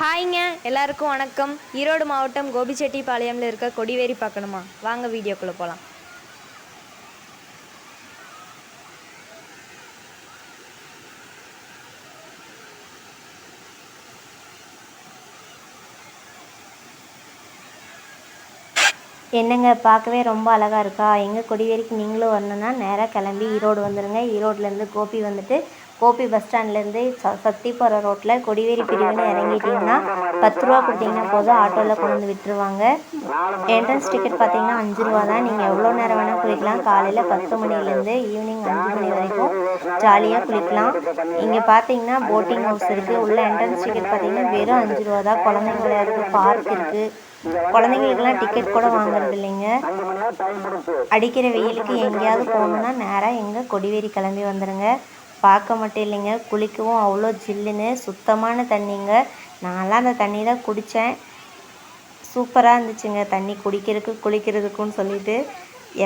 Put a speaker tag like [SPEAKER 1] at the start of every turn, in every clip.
[SPEAKER 1] ஹாய்ங்க எல்லாருக்கும் வணக்கம். ஈரோடு மாவட்டம் கோபிச்செட்டிப்பாளையமில் இருக்க கொடிவேரி பார்க்கணுமா? வாங்க வீடியோக்குள்ளே போகலாம்
[SPEAKER 2] என்னங்க பார்க்கவே ரொம்ப அழகாக இருக்கா? எங்கள் கொடிவேரிக்கு நீங்களும் வரணுன்னா நேராக கிளம்பி ஈரோடு வந்துடுங்க ஈரோட்லேருந்து கோபி வந்துட்டு கோபி பஸ் ஸ்டாண்ட்லேருந்து ச சக்தி போகிற ரோட்டில் கொடிவேரி பிரிவுன்னு இறங்கிட்டிங்கன்னா பத்து ரூபா கொடுத்தீங்கன்னா போதும் ஆட்டோவில் கொண்டு வந்து விட்டுருவாங்க. என்ட்ரன்ஸ் டிக்கெட் பார்த்தீங்கன்னா அஞ்சு ரூபா தான். நீங்கள் எவ்வளோ நேரம் வேணால் குளிக்கலாம். காலையில் பத்து மணிலேருந்து ஈவினிங் அஞ்சு மணி வரைக்கும் ஜாலியாக குளிக்கலாம். இங்கே பார்த்தீங்கன்னா போட்டிங் ஹவுஸ் இருக்குது உள்ள என்ட்ரன்ஸ் டிக்கெட் பார்த்தீங்கன்னா வெறும் அஞ்சு ரூபா தான். குழந்தைங்க விளையாடுறதுக்கு பார்க் இருக்குது குழந்தைங்களுக்குலாம் டிக்கெட் கூட வாங்குறது இல்லைங்க. அடிக்கிற வெயிலுக்கு எங்கேயாவது போகணுன்னா நேராக எங்கே? கொடிவேரி கிளம்பி வந்துடுங்க பார்க்க மட்டும் இல்லைங்க. குளிக்கவும் அவ்வளோ ஜில்லுன்னு சுத்தமான தண்ணிங்க. நான்லாம் அந்த தண்ணி தான் குடித்தேன் சூப்பராக இருந்துச்சுங்க. தண்ணி குடிக்கிறதுக்கு குளிக்கிறதுக்குன்னு சொல்லிட்டு.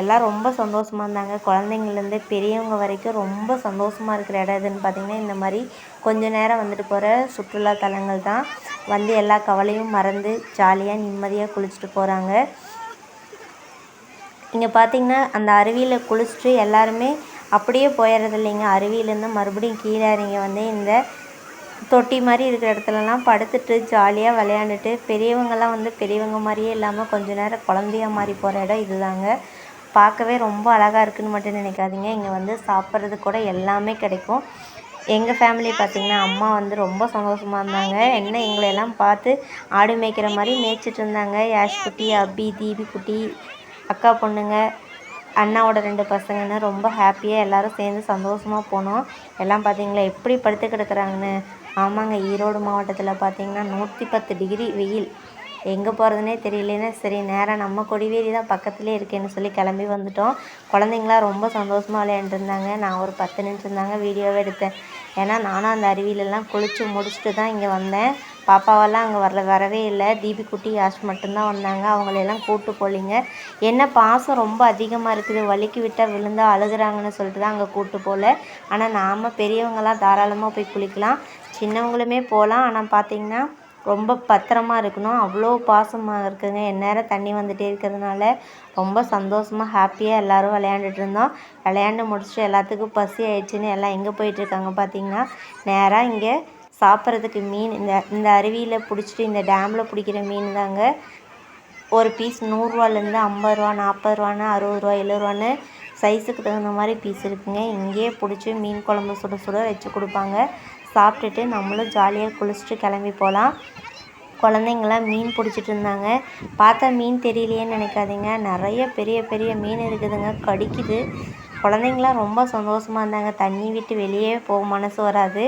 [SPEAKER 2] எல்லாம் ரொம்ப சந்தோஷமாக இருந்தாங்க. குழந்தைங்கள்லேருந்து பெரியவங்க வரைக்கும் ரொம்ப சந்தோஷமாக இருக்கிற இடம் எதுன்னு பார்த்திங்கன்னா இந்த மாதிரி கொஞ்ச நேரம் வந்துட்டு போகிற சுற்றுலா தலங்கள் தான். வந்து எல்லா கவலையும் மறந்து ஜாலியாக நிம்மதியாக குளிச்சுட்டு போகிறாங்க இங்கே பார்த்தீங்கன்னா அந்த அருவியில் குளிச்சுட்டு எல்லாருமே அப்படியே போயிடுறது இல்லைங்க. அருவியிலேருந்து மறுபடியும் கீழே இறங்கி வந்து இந்த தொட்டி மாதிரி இருக்கிற இடத்துலலாம் படுத்துட்டு ஜாலியாக விளையாண்டுட்டு பெரியவங்கெல்லாம் வந்து பெரியவங்க மாதிரியே இல்லாமல் கொஞ்ச நேரம் குழந்தையா மாதிரி போகிற இடம் இதுதாங்க. பார்க்கவே ரொம்ப அழகாக இருக்குன்னு மட்டும் நினைக்காதீங்க. இங்கே வந்து சாப்பிட்றது கூட எல்லாமே கிடைக்கும். எங்கள் ஃபேமிலி பார்த்திங்கன்னா அம்மா வந்து ரொம்ப சந்தோஷமாக இருந்தாங்க. என்ன எங்களை எல்லாம் பார்த்து ஆடு மேய்க்கிற மாதிரி மேய்ச்சிட்டு இருந்தாங்க. யாஷ் குட்டி அபி தீபி குட்டி அக்கா பொண்ணுங்க அண்ணாவோட ரெண்டு பசங்கன்னு ரொம்ப ஹாப்பியாக எல்லாரும் சேர்ந்து சந்தோஷமாக போனோம். எல்லாம் பார்த்தீங்களா எப்படி படுத்து கிடக்குறாங்கன்னு? ஆமாங்க ஈரோடு மாவட்டத்தில் பார்த்தீங்கன்னா நூற்றி பத்து டிகிரி வெயில். எங்கே போகிறதுனே தெரியலன்னு சரி நேராக நம்ம கொடிவேரி தான் பக்கத்துலேயே இருக்கேன்னு சொல்லி கிளம்பி வந்துட்டோம். குழந்தைங்களாம் ரொம்ப சந்தோஷமாக விளையாண்டுருந்தாங்க நான் ஒரு பத்து நிமிஷம் தாங்க வீடியோவே எடுத்தேன். ஏன்னா நானும் அந்த அருவியிலலாம் குளித்து முடிச்சுட்டு தான் இங்கே வந்தேன். பாப்பாவெல்லாம் அங்கே வரல வரவே இல்லை. தீபி குட்டி யாஷ் மட்டும்தான் வந்தாங்க. அவங்களையெல்லாம் கூப்பிட்டு போலிங்க. என்ன பாசம் ரொம்ப அதிகமாக இருக்குது. வலிக்கு விட்டால் விழுந்தா அழுகுறாங்கன்னு சொல்லிட்டு தான் அங்கே கூப்பிட்டு போகல ஆனால் நாம் பெரியவங்களாம் தாராளமாக போய் குளிக்கலாம். சின்னவங்களுமே போகலாம் ஆனால் பார்த்தீங்கன்னா ரொம்ப பத்திரமா இருக்கணும். அவ்வளோ பாசமாக இருக்குங்க. எந்நேரம் தண்ணி வந்துகிட்டே இருக்கிறதுனால ரொம்ப சந்தோஷமாக ஹாப்பியாக எல்லோரும் விளையாண்டுட்டு இருந்தோம். விளையாண்டு முடிச்சுட்டு எல்லாத்துக்கும் பசி ஆயிடுச்சுன்னு எல்லாம் எங்கே போயிட்டுருக்காங்க பார்த்தீங்கன்னா நேராக இங்கே சாப்பிட்றதுக்கு மீன் இந்த இந்த அருவியில் பிடிச்சிட்டு இந்த டேமில் பிடிக்கிற மீன் தாங்க. ஒரு பீஸ் நூறுரூவாலேருந்து ஐம்பது ரூபா நாற்பது ரூபான்னு அறுபது ரூபா எழுபது ரூபான்னு சைஸுக்கு தகுந்த மாதிரி பீஸ் இருக்குங்க. இங்கேயே பிடிச்சி மீன் குழம்பு சுட சுட வச்சு கொடுப்பாங்க. சாப்பிட்டுட்டு நம்மளும் ஜாலியாக குளிச்சுட்டு கிளம்பி போகலாம் குழந்தைங்களாம் மீன் பிடிச்சிட்டு இருந்தாங்க. பார்த்தா மீன் தெரியலையேன்னு நினைக்காதீங்க. நிறைய பெரிய பெரிய மீன் இருக்குதுங்க. கடிக்குது. குழந்தைங்களாம் ரொம்ப சந்தோஷமாக இருந்தாங்க. தண்ணி விட்டு வெளியே போக மனசு வராது.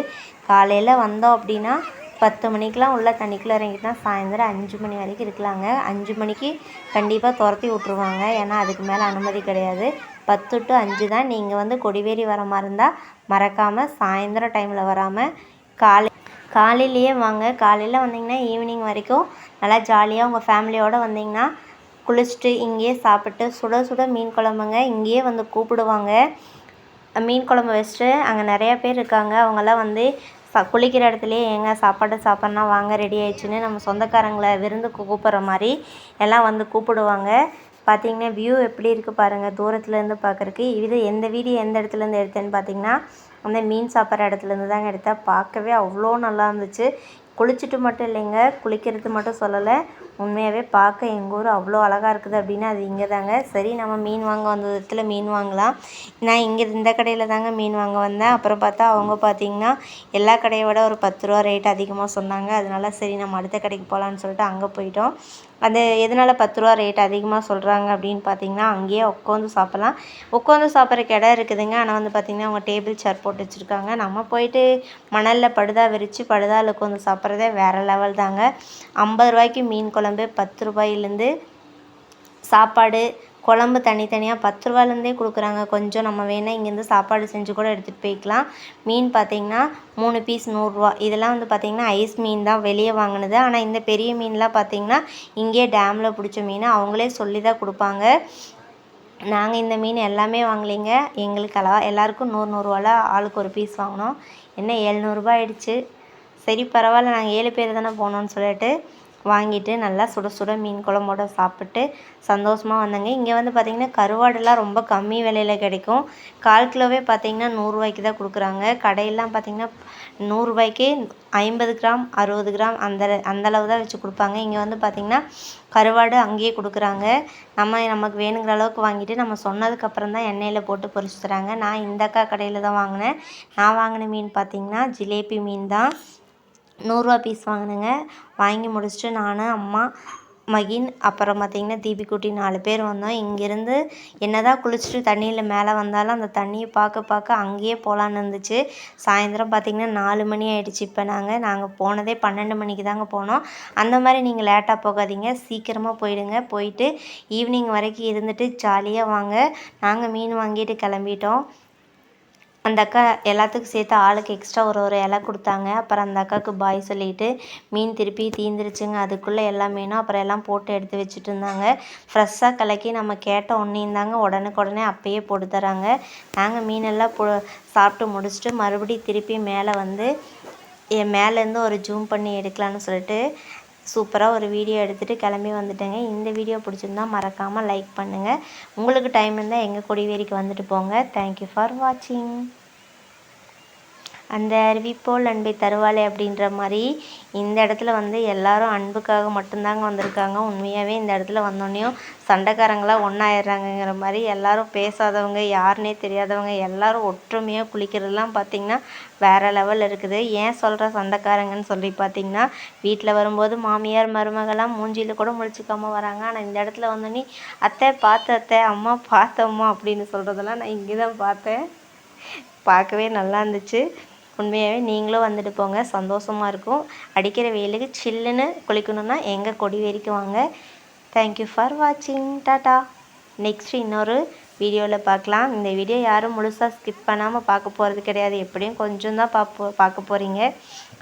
[SPEAKER 2] காலையில் வந்தோம் அப்படின்னா பத்து மணிக்கெலாம் உள்ள தண்ணிக்குள்ளே இறங்கிட்டா சாயந்தரம் அஞ்சு மணி வரைக்கும் இருக்கலாங்க. அஞ்சு மணிக்கு கண்டிப்பாக துரத்தி விட்ருவாங்க ஏன்னா அதுக்கு மேலே அனுமதி கிடையாது. பத்து டு அஞ்சு தான் நீங்கள் வந்து கொடிவேரி வர மாதிரி இருந்தால் மறக்காமல் சாயந்தரம் டைமில் வராமல் காலை காலையிலேயே வாங்க. காலையில் வந்தீங்கன்னா ஈவினிங் வரைக்கும் நல்லா ஜாலியாக உங்கள் ஃபேமிலியோடு வந்தீங்கன்னா குளிச்சுட்டு இங்கேயே சாப்பிட்டு சுட சுட மீன் குழம்புங்க. இங்கேயே வந்து கூப்பிடுவாங்க. மீன் குழம்பு வச்சுட்டு அங்கே நிறையா பேர் இருக்காங்க. அவங்கெல்லாம் வந்து ச குளிக்கிற இடத்துலையே ஏங்க சாப்பாடு சாப்பிட்னா வாங்க ரெடி ஆயிடுச்சுன்னு நம்ம சொந்தக்காரங்களை விருந்துக்கு கூப்பிட்ற மாதிரி எல்லாம் வந்து கூப்பிடுவாங்க. பார்த்தீங்கன்னா வியூ எப்படி இருக்குது பாருங்கள் தூரத்துலேருந்து பார்க்குறக்கு இது எந்த வீடியோ எந்த இடத்துலேருந்து எடுத்தேன்னு பார்த்தீங்கன்னா அந்த மீன் சாப்பிட்ற இடத்துலேருந்து தாங்க எடுத்தேன். பார்க்கவே அவ்வளோ நல்லா இருந்துச்சு. குளிச்சுட்டு மட்டும் இல்லைங்க. குளிக்கிறது மட்டும் சொல்லலை. உண்மையாகவே பார்க்க எங்கள் ஊர் அவ்வளோ அழகாக இருக்குது அப்படின்னா அது இங்கே தாங்க. சரி நம்ம மீன் வாங்க வந்த விதத்தில் மீன் வாங்கலாம். நான் இங்கே இந்த கடையில் தாங்க மீன் வாங்க வந்தேன். அப்புறம் பார்த்தா அவங்க பார்த்தீங்கன்னா எல்லா கடையை விட ஒரு பத்து ரூபா ரேட் அதிகமாக சொன்னாங்க. அதனால சரி நம்ம அடுத்த கடைக்கு போகலான்னு சொல்லிட்டு அங்கே போயிட்டோம். அது எதனால் பத்து ரூபா ரேட் அதிகமாக சொல்கிறாங்க அப்படின்னு பார்த்தீங்கன்னா அங்கேயே உட்காந்து சாப்பிட்லாம். உட்காந்து சாப்பிட்றக்கு இடம் இருக்குதுங்க. ஆனால் வந்து பார்த்திங்கன்னா அவங்க டேபிள் சேர் போட்டு வச்சுருக்காங்க. நம்ம போயிட்டு மணலில் படுதா விரித்து படுதாவில் உட்காந்து சாப்பிட்றதே வேறு லெவல் தாங்க. ஐம்பது ரூபாய்க்கு மீன் குழம்பு பத்து ரூபாயிலேருந்து சாப்பாடு குழம்பு தனித்தனியாக பத்து ரூபாலேருந்தே கொடுக்குறாங்க. கொஞ்சம் நம்ம வேணால் இங்கேருந்து சாப்பாடு செஞ்சு கூட எடுத்துகிட்டு போய்க்கலாம். மீன் பார்த்திங்கன்னா மூணு பீஸ் நூறுரூவா. இதெல்லாம் வந்து பார்த்திங்கன்னா ஐஸ் மீன் தான் வெளியே வாங்கினது. ஆனால் இந்த பெரிய மீன்லாம் பார்த்திங்கன்னா இங்கேயே டேமில் பிடிச்ச மீன். அவங்களே சொல்லி தான் கொடுப்பாங்க. நாங்கள் இந்த மீன் எல்லாமே வாங்கலைங்க. எங்களுக்கு அளவா எல்லாருக்கும் நூறு நூறுரூவால ஆளுக்கு ஒரு பீஸ் வாங்கினோம். என்ன எழுநூறுபா ஆயிடுச்சு. சரி பரவாயில்ல நாங்கள் ஏழு பேர் தானே போனோம்னு சொல்லிட்டு வாங்கிட்டு நல்லா சுட சுட மீன் குழம்போட சாப்பிட்டு சந்தோஷமாக வந்தேங்க. இங்கே வந்து பார்த்திங்கன்னா கருவாடுலாம் ரொம்ப கம்மி விலையில் கிடைக்கும். கால் கிலோவே பார்த்திங்கன்னா நூறுரூவாய்க்கு தான் கொடுக்குறாங்க. கடையெல்லாம் பார்த்திங்கன்னா நூறுரூவாய்க்கு ஐம்பது கிராம் அறுபது கிராம் அந்த அந்தளவு தான் வச்சு கொடுப்பாங்க. இங்கே வந்து பார்த்திங்கன்னா கருவாடு அங்கேயே கொடுக்குறாங்க. நம்ம நமக்கு வேணுங்கிற அளவுக்கு வாங்கிட்டு நம்ம சொன்னதுக்கப்புறம் தான் எண்ணெயில் போட்டு பொரிச்சு தராங்க. நான் இந்த அக்கா கடையில் தான் வாங்கினேன். நான் வாங்கின மீன் பார்த்திங்கன்னா ஜிலேபி மீன் தான். நூறுரூவா பீஸ் வாங்கினேங்க. வாங்கி முடிச்சுட்டு நான் அம்மா மகின் அப்புறம் பார்த்திங்கன்னா தீபிக்குட்டி நாலு பேர் வந்தோம். இங்கேருந்து என்ன தான் குளிச்சுட்டு தண்ணியில் மேலே வந்தாலும் அந்த தண்ணியை பார்க்க பார்க்க அங்கேயே போகலான்னு இருந்துச்சு. சாயந்தரம் பார்த்திங்கன்னா நாலு மணி ஆகிடுச்சு இப்போ நாங்கள் நாங்கள் போனதே பன்னெண்டு மணிக்கு தாங்க போனோம். அந்த மாதிரி நீங்கள் லேட்டாக போகாதீங்க. சீக்கிரமாக போயிடுங்க. போயிட்டு ஈவினிங் வரைக்கும் இருந்துட்டு ஜாலியாக வாங்க. நாங்கள் மீன் வாங்கிட்டு கிளம்பிட்டோம். அந்த அக்கா எல்லாத்துக்கும் சேர்த்து ஆளுக்கு எக்ஸ்ட்ரா ஒரு ஒரு இலை கொடுத்தாங்க. அப்புறம் அந்த அக்காவுக்கு பாய் சொல்லிட்டு மீன் திருப்பி தீந்துருச்சுங்க. அதுக்குள்ளே எல்லா மீனும் அப்புறம் எல்லாம் போட்டு எடுத்து வச்சுட்டு இருந்தாங்க ஃப்ரெஷ்ஷாக கலக்கி நம்ம கேட்ட ஒன்றையும் தாங்க உடனுக்குடனே அப்பயே போட்டு தராங்க. நாங்கள் மீனெல்லாம் போ சாப்பிட்டு முடிச்சுட்டு மறுபடியும் திருப்பி மேலே வந்து என் மேலேருந்து ஒரு ஜூம் பண்ணி எடுக்கலான்னு சொல்லிட்டு சூப்பராக ஒரு வீடியோ எடுத்துகிட்டு கிளம்பி வந்துட்டேங்க. இந்த வீடியோ பிடிச்சிருந்தா மறக்காமல் லைக் பண்ணுங்கள் உங்களுக்கு டைம் இருந்தால் எங்கள் கொடிவேரிக்கு வந்துட்டு போங்க. தேங்க்யூ ஃபார் வாட்சிங் அந்த அறிவிப்போல் அன்பை தருவாளே அப்படின்ற மாதிரி இந்த இடத்துல வந்து எல்லாரும் அன்புக்காக மட்டும்தாங்க வந்திருக்காங்க. உண்மையாகவே இந்த இடத்துல வந்தோடனையும் சண்டைக்காரங்களாம் ஒன்றாயிடுறாங்கங்கிற மாதிரி எல்லாரும் பேசாதவங்க யாருனே தெரியாதவங்க எல்லாரும் ஒற்றுமையாக குளிக்கிறதுலாம் பார்த்திங்கன்னா வேறு லெவல் இருக்குது. ஏன் சொல்கிற சண்டைக்காரங்கன்னு சொல்லி பார்த்திங்கன்னா வீட்டில் வரும்போது மாமியார் மருமகள்லாம் மூஞ்சியில் கூட முழிச்சிக்காமல் வராங்க. ஆனால் இந்த இடத்துல வந்தோடனே அத்தை பார்த்த அத்தை அம்மா பார்த்தம்மா அப்படின்னு சொல்கிறதெல்லாம் நான் இங்கே தான் பார்த்தேன் பார்க்கவே நல்லா இருந்துச்சு. உண்மையாகவே நீங்களும் வந்துட்டு போங்க. சந்தோஷமாக இருக்கும். அடிக்கிற வெயிலுக்கு சில்லுன்னு குளிக்கணுன்னா எங்கள் கொடிவேரிக்கு வாங்க. தேங்க்யூ ஃபார் வாட்சிங் டாட்டா நெக்ஸ்ட் இன்னொரு வீடியோவில் பார்க்கலாம். இந்த வீடியோ யாரும் முழுசாக ஸ்கிப் பண்ணாமல் பார்க்க போகிறது கிடையாது. எப்படியும் கொஞ்சம் தான் பார்ப்போ பார்க்க போகிறீங்க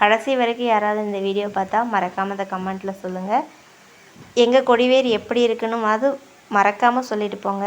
[SPEAKER 2] கடைசி வரைக்கும் யாராவது இந்த வீடியோ பார்த்தா மறக்காமல் அதை கமெண்ட்டில் சொல்லுங்கள் எங்கள் கொடிவேரி எப்படி இருக்குன்னு அது மறக்காமல் சொல்லிட்டு போங்க.